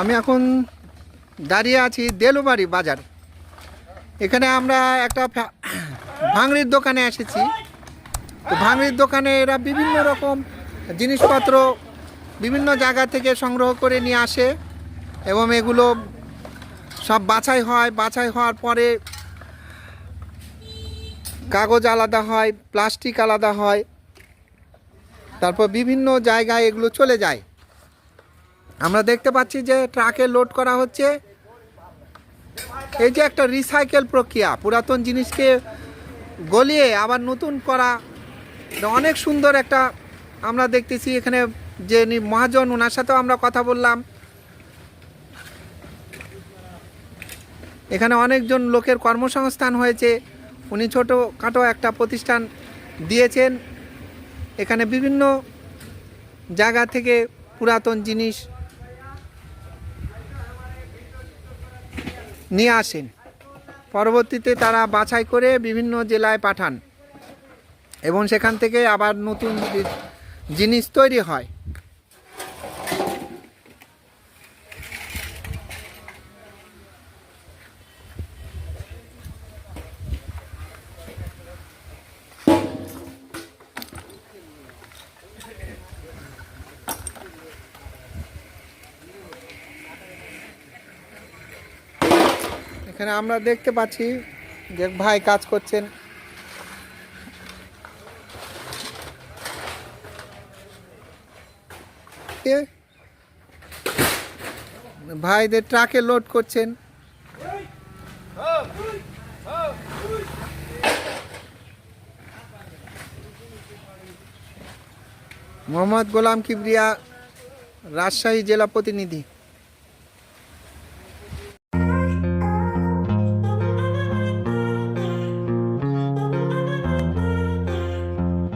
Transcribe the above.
আমি এখন দাঁড়িয়ে আছি দেলুবাড়ি বাজার। এখানে আমরা একটা ভাঙড়ির দোকানে এসেছি। তো ভাঙড়ির দোকানে এরা বিভিন্ন রকম জিনিসপত্র বিভিন্ন জায়গা থেকে সংগ্রহ করে নিয়ে আসে এবং এগুলো সব বাছাই হয়। বাছাই হওয়ার পরে কাগজ আলাদা হয়, প্লাস্টিক আলাদা হয়। তারপর বিভিন্ন জায়গায় এগুলো চলে যায়। আমরা দেখতে পাচ্ছি যে ট্রাকে লোড করা হচ্ছে। এই যে একটা রিসাইকেল প্রক্রিয়া, পুরাতন জিনিসকে গলিয়ে আবার নতুন করা। অনেক সুন্দর একটা আমরা দেখতেছি এখানে যে মহাজন, ওনার সাথেও আমরা কথা বললাম। এখানে অনেকজন লোকের কর্মসংস্থান হয়েছে। উনি ছোটো খাটো একটা প্রতিষ্ঠান দিয়েছেন। এখানে বিভিন্ন জায়গা থেকে পুরাতন জিনিস নিয়ে আসেন। পরবর্তীতে তারা বাছাই করে বিভিন্ন জেলায় পাঠান এবং সেখান থেকে আবার নতুন জিনিস তৈরি হয়। এখানে আমরা দেখতে পাচ্ছি যে ভাই কাজ করছেন? ভাইদের ট্রাকে লোড করছেন মোহাম্মদ গোলাম কিবরিয়া, রাজশাহী জেলা প্রতিনিধি